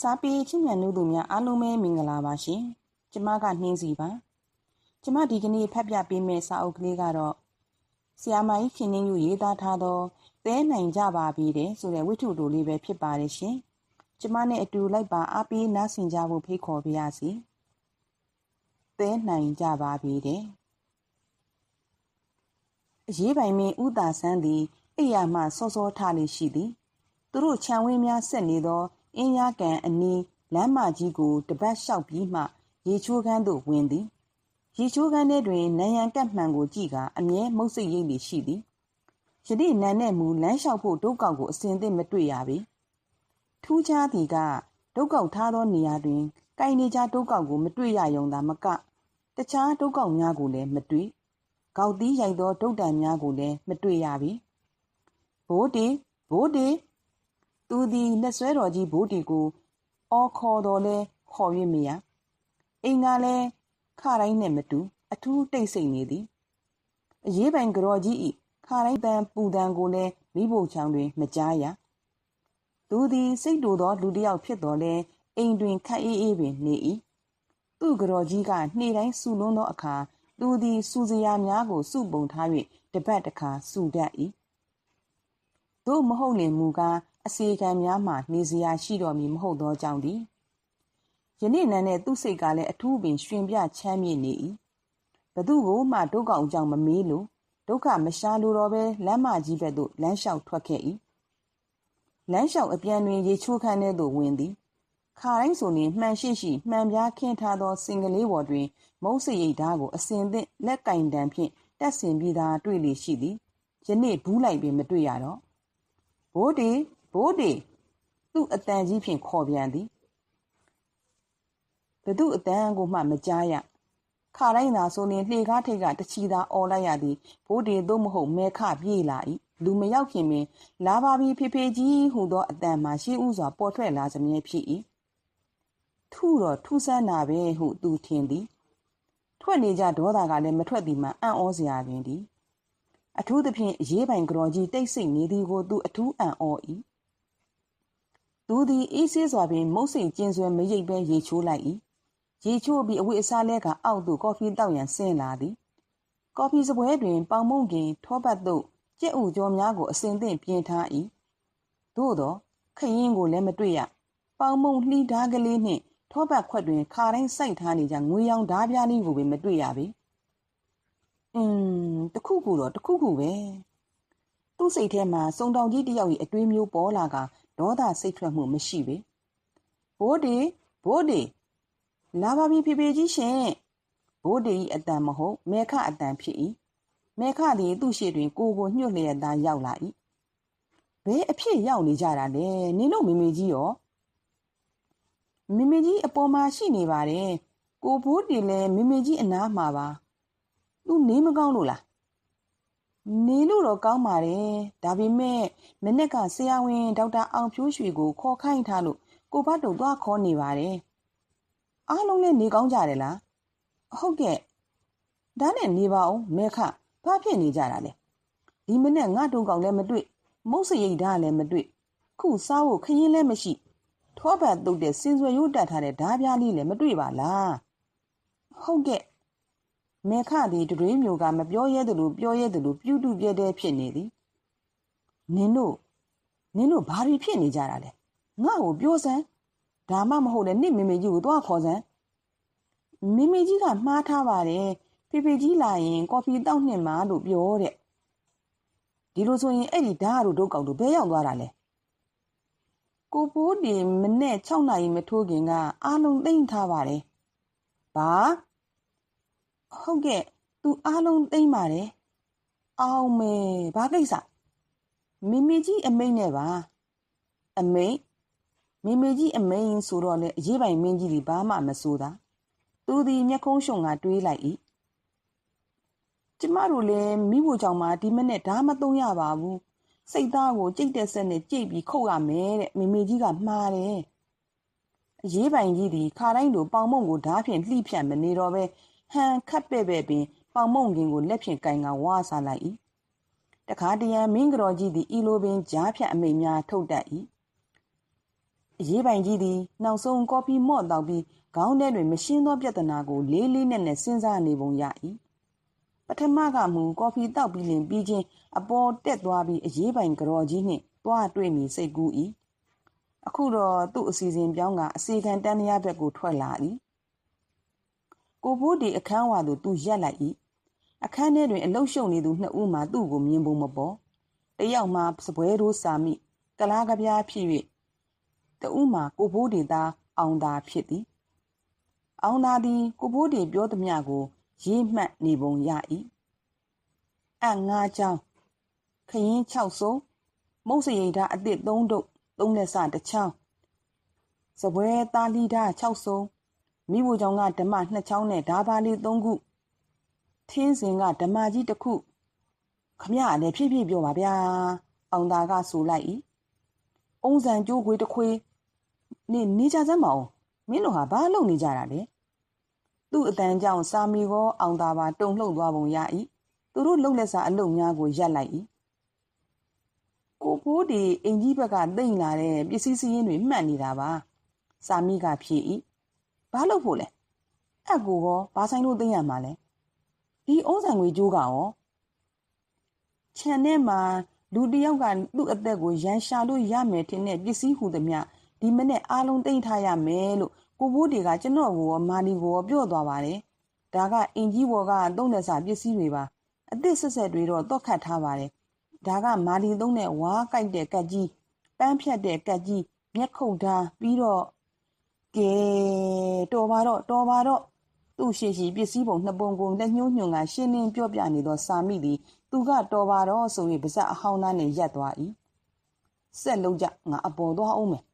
စားပေချင်းမြန်တို့သူများအားလုံးပဲမင်္ဂလာပါရှင်ကျမကနှင်းစီပါကျမဒီကနေ့ဖတ်ပြပေးမယ့်စာအုပ်ကလေးကတော့ဆီယာမိုင်းခင်နှင်းယူရေးသားထားသောသဲနိုင်ကြပါပြီတဲ့ဆိုတဲ့ဝိထုတိုလေးပဲဖြစ်ပါတယ်ရှင်ကျမနဲ့အတူလိုက်ပါအားပေးနားဆင်ကြဖို့ဖိတ်ခေါ်ပါရစေသဲနိုင်ကြပါပြီတဲ့အရေးပိုင်မင်းဥတာဆန်းသည်အိယာမှစောစောထလေးရှိသည်သူတို့ခြံဝင်းများဆက်နေသော အင်းရကန်အနီးလမ်းမကြီးကိုတပတ်လျှောက်ပြီးမှ ရေချိုးခန်းသို့ဝင်သည်ရေချိုးခန်းထဲတွင်နံရံကပ်မှန်ကိုကြည့်ကအမြဲမုတ်စိတ်ရိပ်တွေရှိသည်ယနေ့နန်းနဲ့မူလမ်းလျှောက်ဖို့ဒုက္ကောက်ကိုအစင်သင့်မတွေ့ရပေထူးခြားသည်ကဒုက္ကောက်ထားသောနေရာတွင်ကိုင်နေကြဒုက္ကောက်ကိုမတွေ့ရယုံသာမကတခြားဒုက္ကောက်များကိုလည်းမတွေ့ကောက်သီးရိုက်သောဒုတ်တံများကိုလည်းမတွေ့ရပေဘိုးတီဘိုးတီ သူသည်လက်ဆွဲတော်ကြီးဘိုးတီကိုအော်ခေါ်တော်လဲခေါ်၍မရအိမ်ကလည်းခတိုင်းနဲ့မတူ အထူးတိတ်ဆိတ်နေသည်အရေးပိုင်ကြော်ကြီးဤခတိုင်းတန်ပူတန်ကိုလည်းမိဖို့ချောင်းတွင် မကြားရသူသည်စိတ်တူသောလူတစ်ယောက်ဖြစ်တော်လဲအိမ်တွင်ခက်အေးအေးပင်နေ၏သူ့ကြော်ကြီးကနေ့တိုင်းဆူလွန်းသောအခါသူသည်စူစရာများကိုစုပုံထား၍တပတ်တစ်ခါစူတတ်၏သို့မဟုတ်လင်မူကား အစီကံများမှနေစရာရှိတော်မူမဟုတ်သောကြောင့်သည်ယနေ့နန်းနဲ့သူ့စိတ်ကလည်းအထူးပင်ရှင်ပြချမ်းမြေ့နေ၏ဘသူကိုမှဒုက္ခအကြောင်းမမေးလို့ဒုက္ခမရှာလိုတော့ပဲလမ်းမကြီးဘက်သို့လမ်းလျှောက်ထွက်ခဲ့၏လမ်းလျှောက်အပြန်တွင်ရေချိုးခန်းထဲသို့ဝင်သည်ခါတိုင်းဆိုရင်မှန်ရှိရှိမှန်ပြားခင်းထားသောစင်ကလေးပေါ်တွင် မုံစရိတ်ဓာတ်ကိုအစင်သင့်လက်ကင်တံဖြင့်တက်ဆင်ပြီးသားတွေ့လေရှိသည်ယနေ့ဘူးလိုက်ပင်မတွေ့ရတော့ဘိုးဒီ ဘိုးဒီသူ့အတန်ကြီးဖြင့်ခေါ်ပြန်သည်ဘသူအတန်ကိုမှမကြားရခါတိုင်းသာဆိုရင်လှေကားထိတ်ကတချီသာអော်လိုက်ရသည်ဘိုးဒီသို့မဟုတ်မဲခပြေးလာ၏လူမရောက်ခင်ပင်လာပါပြီဖေဖေကြီးဟူသောအတန်မှရှေးဥစွာပေါ်ထွက်လာစမြဲဖြစ်၏ထုတော့ထူးဆန်းနာပဲဟုသူထင်သည်ထွက်နေကြဒေါသကလည်းမထွက်သည်မှအံ့ဩစရာပင်သည်အထူးသဖြင့်ရေးပိုင်ကြော်ကြီးတိတ်ဆိတ်နေသည်ကိုသူအထူးအံ့ဩ၏ သူသည်အေးဆေးစွာပင်မုတ်စိတ်ကျင်းစွဲမရိပ်ပဲရေချိုးလိုက်၏ရေချိုးပြီးအဝိအစားလဲကအောက်သို့ကော်ဖီတောက်ရန်ဆင်းလာသည်ကော်ဖီစပွဲတွင်ပေါင်မုံကင်ထောပတ်သို့ကြက်ဥကြောများကိုအစင်သင့်ပြင်ထား၏သို့သောခရင်ကိုလည်းမတွေ့ရပေါင်မုံလှီးဓားကလေးနှင့်ထောပတ်ခွက်တွင်ခါတိုင်းစိုက်ထားနေကြငွေရောင်ဓားပြားလေးကိုပင်မတွေ့ရပေအင်းတခုခုတော့တခုခုပဲသူ့စိတ်ထဲမှာစုံတောင်ကြီးတယောက်၏အတွေးမျိုးပေါ်လာက ဒေါသစိတ်ထွက်မှုမရှိပေဘိုးဒီဘိုးဒီလာပါပြီဖေဖေကြီးရှင်ဘိုးဒီအတန်မဟုတ်မေခအတန်ဖြစ်၏မေခသည်သူ့ရှေ့တွင် ကိုကိုညှို့လျက်သားရောက်လာ၏ဘဲအဖြစ်ရောက်နေကြတာလေနင်တို့မိမိကြီးရောမိမိကြီးအပေါ်မှာရှိနေပါတယ်ကိုဘိုးတီလည်းမိမိကြီးအနားမှာပါသူနေမကောင်းလို့လား နေလို့တော့ကောင်းပါတယ်ဒါပေမဲ့မနေ့ကဆရာဝန်ဒေါက်တာအောင်ဖြိုးရွှေကိုခေါ်ခိုင်းထားလို့ကိုဘတ်တို့သွားခေါ်နေပါတယ်အားလုံးလည်းနေကောင်းကြတယ်လားဟုတ်ကဲ့ဒါနဲ့နေပါအောင်မဲခဘာဖြစ်နေကြတာလဲဒီမနေ့ငါတို့ကောင်လည်းမတွေ့မုတ်စရိတ်ဓာတ်လည်းမတွေ့ခုစားဖို့ခရင်လည်းမရှိထောပတ်တုတ်တဲ့စင်စွယ်ရိုးတက်ထားတဲ့ဓာပြားလေးလည်းမတွေ့ပါလားဟုတ်ကဲ့ မေခသည်တွေးမျိုးကမပြောရဲသလိုပြောရဲသလိုပြုတုပြတဲ့ဖြစ်နေသည်နင်တို့နင်တို့ဘာတွေဖြစ်နေကြတာလဲငါ့ကိုပြောစမ်းဒါမှမဟုတ်လေနင့်မေမေကြီးကိုသွားခေါ်စမ်းမေမေကြီးကမှားထားပါတယ်ဖေဖေကြီးလာရင်ကော်ဖီတောက်နှစ်မှာလို့ပြောတဲ့ဒီလိုဆိုရင်အဲ့ဒီဓာတ်တို့ဒုတ်ကောက်တို့ဘဲရောက်သွားတာလဲကိုပိုးဒီမနဲ့6နာရီမထိုးခင်ကအားလုံးသိမ့်ထားပါတယ်။ဘာ ဟုတ်ကဲ့သူအားလုံးသိမ့်ပါတယ်။အောင်မေဘာကိစ္စမိမိကြီးအမိတ်နဲ့ပါအမိတ်မိမိကြီးအမိန်ဆိုတော့လေအရေးပိုင်မင်းကြီးဒီဘာမှမဆိုးတာသူဒီမျက်ခုံးရှုံကတွေးလိုက်၏ကျမတို့လည်းမိဖို့ကြောင့်မှဒီမနဲ့ဓာမသုံးရပါဘူးစိတ်သားကိုကြိတ်တဲ့ဆက်နဲ့ကြိတ်ပြီးခုတ်ရမယ်တဲ့မေမေကြီးကမှားတယ်အရေးပိုင်ကြီးဒီခါတိုင်းလိုပေါင်မုံကိုဓားဖြင့်လှိဖြတ်မနေတော့ပဲ ဟန်ခတ်ပဲ့ပဲ့ပင်ပေါင်မုံကင်ကိုလက်ဖြင့်ကင်ကဝါစားလိုက်၏တခါတရံမင်းကတော်ကြီးသည်ဤလိုပင်ကြားဖြတ်အမိတ်များထုတ်တတ်၏အရေးပိုင်ကြီးသည်နောက်ဆုံးကော်ဖီမော့တောက်ပြီးခေါင်းထဲတွင်မရှင်းသောပြဿနာကိုလေးလေးနက်နက်စဉ်းစားနေပုံရ၏ပထမကမူကော်ဖီတောက်ပြီးလင်ပြီးချင်းအပေါ်တက်သွားပြီးအရေးပိုင်ကြော်ကြီးနှင့်တွားတွေ့မိစိတ်ကူး၏အခုတော့သူ့အစီအစဉ်ပြောင်းကအစီခံတန်းရဘက်ကိုထွက်လာ၏ ကိုဖိုးဒီအခန်းဝါသို့သူရက်လိုက်၏အခန်းထဲတွင်အလုရှုံနေသူနှစ်ဦးမှသူ့ကိုမြင်ပုံမပေါ်တယောက်မှစပွဲရိုးစာမိကလားကပြားဖြစ်၍တဦးမှကိုဖိုးဒီသားအောင်သာဖြစ်သည်အောင်သာသည်ကိုဖိုးဒီပြောသမျှကိုရေးမှတ်နေပုံရ၏အငါးချောင်းခရင်6စုံမုတ်စရိတ်ဓာအစ်စ်3ဒုတ်3လက်စတစ်ချောင်းစပွဲသားလီဓာ6စုံ မိဖို့ကြောင့်ကဓမ္မ2ချောင်းနဲ့ဓာပါလေး3ခုထင်းစင်ကဓမ္မကြီးတစ်ခုခမရလည်းဖြည်းဖြည်းပြောပါဗျာအောင်သာကဆိုလိုက်၏အုံးစံကြိုးခွေးတစ်ခွေးနေနေကြစမ်းမအောင်မင်းတို့ဟာဘာလုပ်နေကြတာလဲသူ့အတန်ကြောင့်စာမီကောအောင်သာပါတုံလှုပ်သွားပုံရ၏သူတို့လှုပ်လက်စာအလုပ်များကိုရပ်လိုက်၏ကိုဖိုးဒီအင်ကြီးဘက်ကတိတ်လာတဲ့ပစ္စည်းစည်းရင်းတွေမှတ်နေတာပါစာမီကဖြေ၏ ဘာလုပ်ဖို့လဲအက်ကိုကောဘာဆိုင်လို့သိရမှာလဲဒီအုံးဆန်ငွေကြိုးကရောခြံထဲမှာလူတယောက်ကသူ့အသက်ကိုရန်ရှာလို့ရမယ်ထင်တဲ့ပစ္စည်းဟူသည်မြဒီမနေ့အားလုံးသိမ့်ထားရမယ်လို့ကိုဘိုးတွေကကျွန်တော်ကိုမာလီကိုပြော့သွားပါတယ်ဒါကအင်ကြီးဘော်ကသုံးတဲ့စာပစ္စည်းတွေပါအသစ်ဆက်ဆက်တွေတော့တော့ခတ်ထားပါတယ်ဒါကမာလီသုံးတဲ့ဝါးကိုက်တဲ့ကတ်ကြီးပန်းဖြတ်တဲ့ကတ်ကြီးမျက်ခုတ်ထားပြီးတော့ ကဲတော်ပါတော့တော်ပါတော့သူ့ရှိရှိပစ္စည်းပုံနှစ်ပုံကိုလက်ညှိုးညွှန်ကရှင်းလင်းပြောပြနေသောစာမိသည်သူကတော်ပါတော့ဆို၍ပါဇက်အဟောင်းသားနဲ့ရက်သွား၏ဆက်လုံးကြငါအပေါ်သွားအောင်မယ်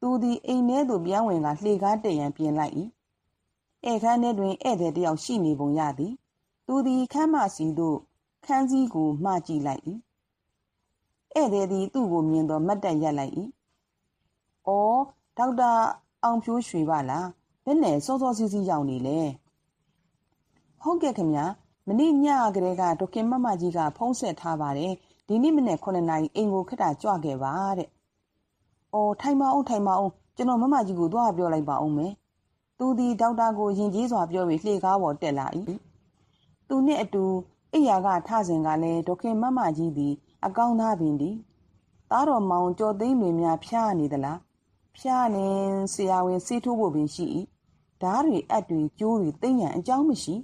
သူသည်အိမ်ထဲသို့ပြောင်းဝင်ကလှေကားတရံပြင်လိုက်၏ဧခန်းထဲတွင်ဧည့်သည်တယောက်ရှိနေပုံရသည်သူသည်ခမ်းမစီသို့ခန်းစည်းကိုမှကြည့်လိုက်၏ဧည့်သည်သည်သူ့ကိုမြင်သောမတ်တက်ရက်လိုက်၏အော်ဒေါက်တာ အောင်ဖြိုးရွှေပါလားဘယ်နဲ့စောစောစီးစီးရောက်နေလဲဟုတ်ကဲ့ခင်ဗျာမနေ့ညကလေးကဒေါခင်မမကြီးကဖုံးဆက်ထားပါတယ်ဒီနေ့မနေ့9နာရီအိမ်ကိုခက်တာကြွခဲ့ပါတဲ့အော်ထိုင်မအောင်ထိုင်မအောင်ကျွန်တော်မမကြီးကိုသွားပြောလိုက်ပါအောင်မယ်သူသည်ဒေါက်တာကိုယဉ်ကျေးစွာပြောပြီးလှေကားပေါ်တက်လာ၏သူနှင့်အတူအိယာကထစဉ်ကလည်းဒေါခင်မမကြီးသည်အကောင်းသားပင်သည်သားတော်မောင်ကြော်သိန်းတွေများဖျားနေသလား ဖျားနေဆရာဝန်ဆေးထိုးဖို့ပင်ရှိ၏ဓားတွေအပ်တွေကျိုးတွေသိမ့်ရန်အကြောင်းမရှိ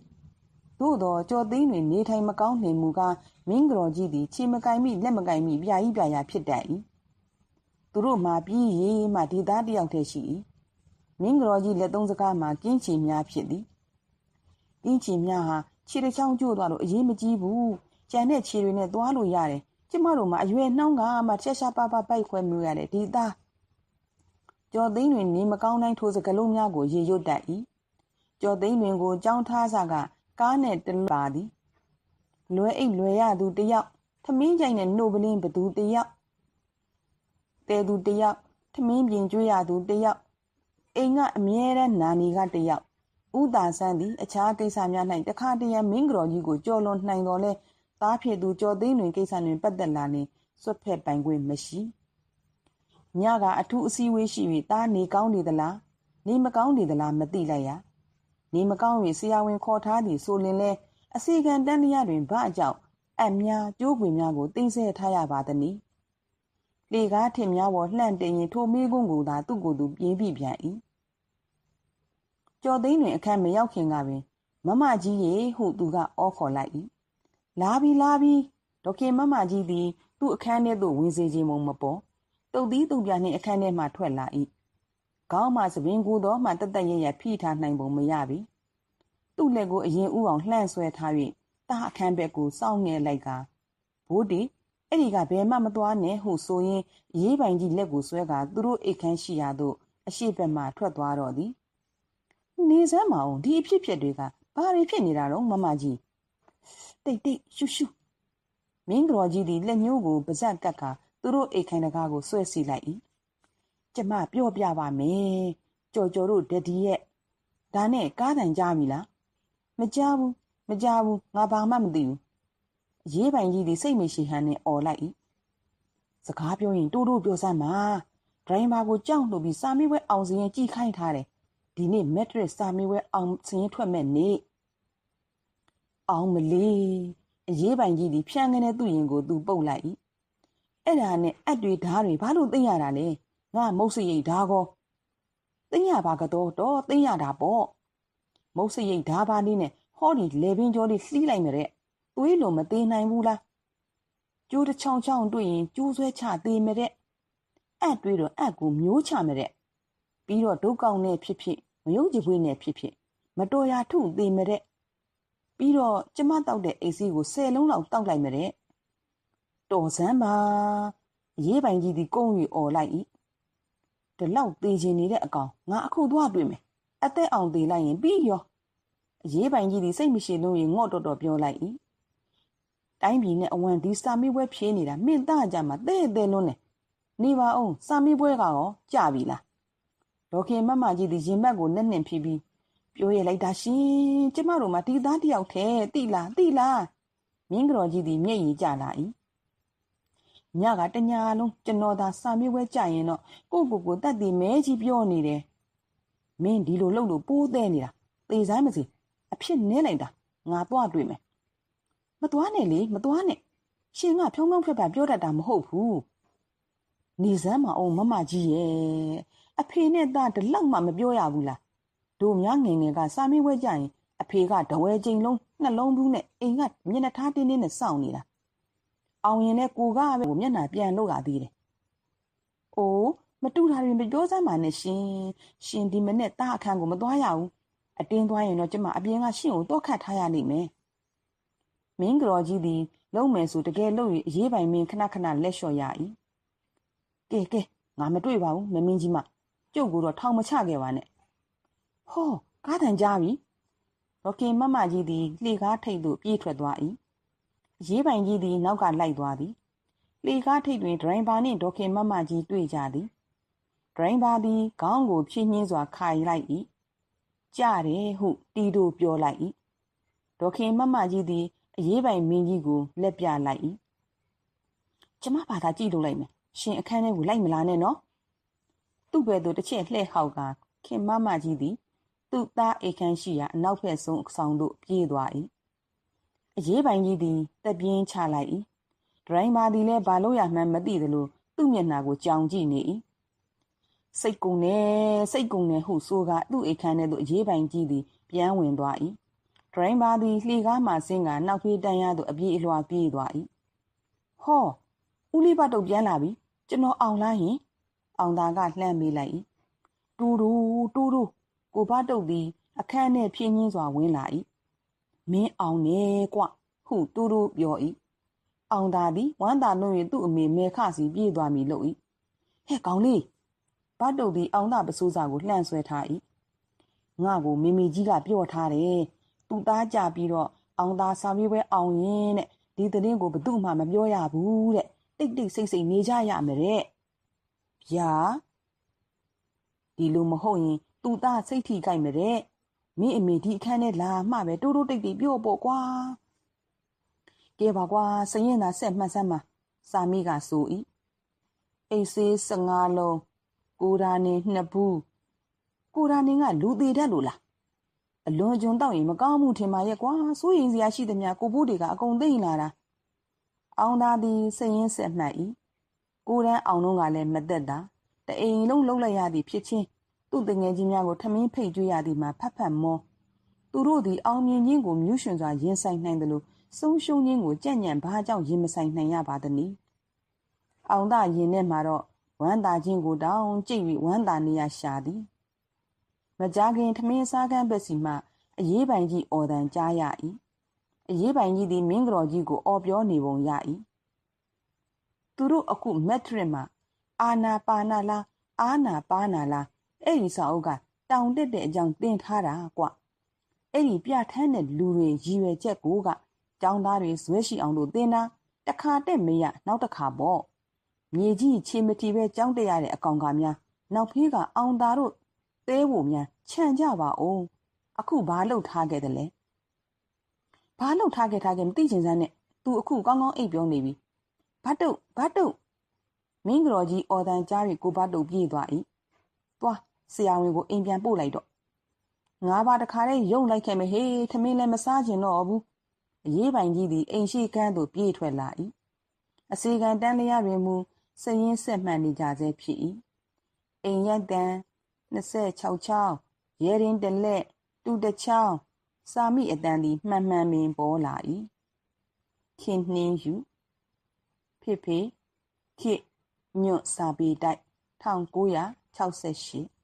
သို့သောကြော်သိန်းတွေနေထိုင်မကောင်းနေမူကားမင်းကတော်ကြီးသည်ခြေမကင်မိလက်မကင်မိပြာကြီးပြာရာဖြစ်တတ်၏သူတို့မှပြီးရေးမှဒီသားတယောက်တည်းရှိ၏မင်းကတော်ကြီးလက်သုံးစကားမှာကင်းချီများဖြစ်သည်ကင်းချီများဟာခြေတစ်ချောင်းကျိုးသွားလို့အရေးမကြီးဘူးကြံတဲ့ခြေတွေနဲ့သွားလို့ရတယ်ကျမတို့မှအရွယ်နှောင်းကမှချက်ရှာပါပါပိုက်ခွဲမျိုးရတယ်ဒီသား ကျော်သိန်းတွင်နေမကောင်းတိုင်းထိုစကလုံးများကိုရေရွတ်တတ်၏ကျော်သိန်းတွင်ကိုကြောင်းထားစားကကားနဲ့တပါသည်လွယ်အိတ်လွယ်ရသူတယောက်ထမင်းကြိုင်နဲ့နှုတ်ပလင်းဘသူတယောက်တဲသူတယောက်ထမင်းပြင်ကျွေးရသူတယောက်အိမ်ကအမြဲတမ်းနာနီကတယောက်ဥတာဆန်းသည်အခြားကိစ္စများ၌တခါတရံမင်းကတော်ကြီးကိုကြော်လွန်နိုင်တော်လဲသားဖြစ်သူကြော်သိန်းတွင်ကိစ္စတွင်ပတ်သက်လာနေစွတ်ဖက်ပိုင်ခွင့်မရှိ ညကအထူးအစည်းအဝေးရှိ၍သားနေကောင်းနေသလားနေမကောင်းနေသလားမသိလိုက်ရနေမကောင်း၍ဆရာဝန်ခေါ်ထားသည်ဆိုလင်လဲအစီကံတန်းတရားတွင်ဘာအကြောင်းအများကျိုးပွေများကိုသိစေထားရပါသနည်းလေကားထင်များပေါ်လှန့်တင်ရင်ထိုမေးခွန်းကိုသာသူ့ကိုယ်သူပြင်းပြပြန်၏ကျော်သိန်းတွင်အခန်းမရောက်ခင်ကပင်မမကြီးရေဟုသူကအော်ခေါ်လိုက်၏လာပြီလာပြီဒေါခင်မမကြီးသည်သူ့အခန်းထဲသို့ဝင်စေခြင်းမပေါ် တုတ်သီးတုတ်ပြနှင့်အခန်းထဲမှထွက်လာ၏ခေါင်းမှသပင်ကိုတော့မှတသက်ရရဖိထားနိုင်ပုံမရပြီသူ့လက်ကိုအရင်ဥအောင်လှန့်ဆွဲထား၍တာအခန်းဘက်ကိုစောင့်ငယ်လိုက်ကဘိုးတီအဲ့ဒီကဘယ်မှမသွားနဲ့ဟုဆိုရင်ရေးပိုင်ကြီးလက်ကိုဆွဲကသူတို့အိတ်ခမ်းရှိရာသို့အရှိဘက်မှထွက်သွားတော့သည်နေစမ်းမအောင်ဒီအဖြစ်ဖြစ်တွေကဘာတွေဖြစ်နေတာတော့မမကြီးတိတ်တိတ်ရှူရှူမင်းတော်ကြီးသည်လက်ညှိုးကိုပါဇက်ကတ်က သူတို့အိတ်ခိုင်တကားကိုဆွဲစီလိုက်၏ကျမပြောပြပါမယ်ကြော်ကြော်တို့ဒဒီရဲ့ဒါနဲ့ကားတန်ကြားပြီလားမကြားဘူးမကြားဘူးငါဘာမှမသိဘူးအရေးပိုင်ကြီးသည်စိတ်မရှိဟန်နဲ့អော်လိုက်၏စကားပြောရင်တိုးတိုးပြောစမ်းပါဒဒရိုင်ဘာကိုကြောက်လို့ပြီးစာမေးပွဲအောင်စရင်ကြည်ခိုင်းထားတယ်ဒီနေ့မက်ထရစ်စာမေးပွဲအောင်စရင်ထွက်မဲ့နေ့အောင်မလေးအရေးပိုင်ကြီးဒီဖြန်းကနေသူ့ရင်ကိုသူပုတ်လိုက်၏ အဲ့ဒါနဲ့အက်တွေဓားတွေဘာလို့သိမ့်ရတာလဲငါမုတ်စရိတ်ဓားကောသိမ့်ရပါကတော့တော့သိမ့်ရတာပေါ့မုတ်စရိတ်ဓားပါလေးနဲ့ဟောဒီလေပင်ကျော်လေးလှီးလိုက်မတဲ့သွေးလိုမသေးနိုင်ဘူးလားကျိုးတစ်ချောင်းချောင်းတွေ့ရင်ကျိုးဆွဲချသေးမတဲ့အက်တွေးတော့အက်ကိုမျိုးချမတဲ့ပြီးတော့ဒုက္ကောင်းနဲ့ဖြစ်ဖြစ်မယုံကြည်ပွေးနဲ့ဖြစ်ဖြစ်မတော်ရာထုသေးမတဲ့ပြီးတော့ကျမတောက်တဲ့အိတ်စီးကို၁၀လုံးလောက်တောက်လိုက်မတဲ့ တော်စမ်းပါရေးပိုင်ကြီးဒီကုန်းရီអော်လိုက်ဤဒီလောက်သေးချင်နေတဲ့အကောင်ငါအခုသွားတွေ့မယ်အသက်အောင်သေးလိုက်ရင်ပြီးရောအရေးပိုင်ကြီးဒီစိတ်မရှိလို့ရင်ငေါ့တော်တော်ပြောလိုက်ဤတိုင်းပြည်နဲ့အဝန်ဒီစာမေးပွဲဖြေးနေတာမင်းသားကြမှာတဲ့တဲ့လွန်းနေနေပါအောင်စာမေးပွဲကရောကြပြီလားဒေါခင်မမကြီးဒီရင်ဘက်ကိုနဲ့နှင်ဖြီးပြီးပြောရလိုက်တာရှင်ကျမတို့မှာဒီသားတယောက်ထဲတိလားတိလားမင်းကတော်ကြီးဒီမျက်ရည်ကျလာ၏ ညကတညာလုံးကျွန်တော်သာစာမေးပွဲကြရင်တော့ကိုကိုကိုတက်တည်မဲကြီးပြောနေတယ်မင်းဒီလိုလုပ်လို့ပိုးသေးနေတာသေဆိုင်မစီအဖြစ်နင်းလိုက်တာငါသွားတွေ့မယ်မသွားနဲ့လေမသွားနဲ့ရှင်ကဖြုံးဖြုံးဖက်ဖက်ပြောတတ်တာမဟုတ်ဘူးနေစမ်းမအောင်မမကြီးရဲ့အဖေနဲ့သားတလောက်မှမပြောရဘူးလားတို့များငယ်ငယ်ကစာမေးပွဲကြရင်အဖေကတဝဲချိန်လုံးနှလုံးဘူးနဲ့အိမ်ကမျက်နှာထားတင်းတင်းနဲ့စောင့်နေတာ အောင်ရင်နဲ့ကိုကပဲမျက်နှာပြန်လို့ရသေးတယ်။အိုးမတူတာတွေမပြောစမ်းပါနဲ့ရှင်။ရှင်ဒီမနဲ့တားအခန်းကိုမသွားရဘူး။အတင်းသွားရင်တော့ကျမအပြင်ကရှင်ကိုတော့ခတ်ထားရလိမ့်မယ်။မင်းကတော်ကြီးသည်လုံမယ်ဆိုတကယ်လို့အရေးပိုင်မင်းခဏခဏလက်လျှော့ရ၏။ကဲကဲငါမတွေ့ပါဘူးမမင်းကြီးမကျုပ်ကတော့ထောင်မချခဲ့ပါနဲ့။ဟောကားတန်ကြားပြီ။ဒေါခင်မမကြီးသည်လှေကားထိတ်သို့ပြေးထွက်သွား၏။ ရေးပိုင်ကြီးသည်နောက်ကလိုက်သွားသည်။လှေကားထိတ်တွင်ဒရိုင်ဘာနှင့်ဒေါခင်မမကြီးတွေ့ကြသည်။ဒရိုင်ဘာသည်ခေါင်းကိုဖြည့်ညင်းစွာခိုင်လိုက်၏။ကြတယ်ဟုတီတိုပြောလိုက်၏။ဒေါခင်မမကြီးသည်အရေးပိုင်မင်းကြီးကိုလက်ပြလိုက်၏။ကျမဘာသာကြည့်လို့လိုက်မယ်။ရှင်အခန်းထဲကိုလိုက်မလာနဲ့နော်။သူ့ဘယ်သို့တစ်ချက်လှည့်ဟောက်ကခင်မမကြီးသည်သူ့သားအိတ်ခမ်းရှိရာအနောက်ဘက်ဆုံးအဆောင်သို့ပြေးသွား၏ အရေးပိုင်ကြီးသည်တက်ပြင်းချလိုက်၏ဒရိုင်ဘာသည်လည်းဘာလို့ရမှန်းမသိသလိုသူ့မျက်နှာကိုကြောင်ကြည့်နေ၏စိတ်ကုံနေစိတ်ကုံနေဟုဆိုကသူ့အိတ်ခမ်းထဲသို့အရေးပိုင်ကြီးသည်ပြန်ဝင်သွား၏ဒရိုင်ဘာသည်လှေကားမှဆင်းကနောက်ဖေးတန်းရသို့အပြေးအလွှာပြေးသွား၏ဟောဦးလေးဘတုတ်ပြန်လာပြီကျွန်တော်အောင်လားဟင်အောင်သားကလှမ်းမေးလိုက်၏တူတူတူတူကိုဘတုတ်သည်အခန်းထဲဖြင်းချင်းစွာဝင်လာ၏ မင်းအောင်နေကွဟုတူတူပြော၏အောင်သာသည်ဝမ်းသာနှုတ်၍သူ့အမေမဲခစီပြေးသွားမည်လို့၏ဟဲ့ကောင်းလေးဘတုတ်သည်အောင်သာပစိုးစာကိုလှန့်ဆွဲထား၏ငါကိုမိမိကြီးကပြော့ထားတယ်သူသားကြပြီးတော့အောင်သာစာမေးပွဲအောင်ရင်တဲ့ဒီသတင်းကိုဘသူမှမပြောရဘူးတဲ့တိတ်တိတ်ဆိတ်ဆိတ်နေကြရမယ်တဲ့ဗျာဒီလိုမဟုတ်ရင်သူ့သားစိတ်ထိကြိုက်မတဲ့ မင်းအမေဒီအခန်းထဲလာမှပဲတိုးတိုးတိတ်တိတ်ပြော့ပေါ့ကွာကဲပါကွာစရင်သာဆက်မှတ်စမ်းပါစာမိကဆိုဤအိတ်ဆေး15လုံးကိုရာနေနှစ်ဘူးကိုရာနေကလူသေးတတ်လို့လားအလွန်ကျွံတော့ရင်မကောင်းမှုထင်ပါရဲ့ကွာစိုးရင်စရာရှိသမျှကိုဖို့တွေကအကုန်သိမ့်လာတာအောင်သာသည်စရင်ဆက်မှတ်ဤကိုရန်အောင်တော့ကလည်းမသက်တာတအိမ်လုံးလုံးလိုက်ရသည်ဖြစ်ချင်း သူ့တငယ်ချင်းများကိုထမင်းဖိတ်ကြွရသည်မှာဖတ်ဖတ်မောသူတို့သည်အောင်မြင်ခြင်းကိုမြူးရွှင်စွာရင်ဆိုင်နိုင်တယ်လို့ဆုံးရှုံးခြင်းကိုကြံ့ညံ့ဘာကြောင့်ရင်မဆိုင်နိုင်ရပါသနည်းအောင်သာရင်ထဲမှာတော့ဝမ်းသာခြင်းကိုတောင်းကြိတ်ပြီးဝမ်းသာနေရရှာသည်မကြခင်ထမင်းစားကမ်းဘက်စီမှအရေးပိုင်ကြီးအော်တန်ကြားရ၏အရေးပိုင်ကြီးသည်မင်းကတော်ကြီးကိုအော်ပြောနေပုံရ၏သူတို့အခုမက်ထရစ်မှာအာနာပါနာလားအာနာပါနာလား အဲ့ဒီစာအုပ်ကတောင်တက်တဲ့အကြောင်းသင်ထားတာကွအဲ့ဒီပြထမ်းတဲ့လူတွေရည်ရွယ်ချက်ကိုကကျောင်းသားတွေဇွဲရှိအောင်လို့သင်တာတခါတက်မရနောက်တစ်ခါပေါ့မြေကြီးချေမတီပဲကျောင်းတက်ရတဲ့အကောင်ကများနောက်ဖေးကအောင်သားတို့သဲဖို့များခြံကြပါအောင်အခုဘာလုပ်ထားခဲ့တယ်လဲဘာလုပ်ထားခဲ့ထားခဲ့မသိချင်စမ်းနဲ့ तू အခုကောင်းကောင်းအိပ်ပြောနေပြီဘတ်တုတ်ဘတ်တုတ်မင်းကတော်ကြီးအော်တန်ကြားတွေကိုပတ်တုပ်ပြေးသွား၏သွား ဆရာဝန်ကိုအိမ်ပြန်ပို့လိုက်တော့ငါးပါးတခါတည်းရုံလိုက်ခဲ့မယ်ဟေးထမင်းလည်းမစားကျင်တော့ဘူးအရေးပိုင်ကြီးသည်အိမ်ရှိကန်းသို့ပြေးထွက်လာ၏အစီကံတန်းလျားတွင်မူစရင်ဆက်မှန်နေကြဆဲဖြစ်၏အိမ်ရက်တန်26ချောင်းရဲရင်တလက်တူတစ်ချောင်းစာမိအတန်သည်မှန်မှန်ပင်ပေါ်လာ၏ခင်နှင်းယူဖေဖေခေညွတ်စာပေတိုက်1968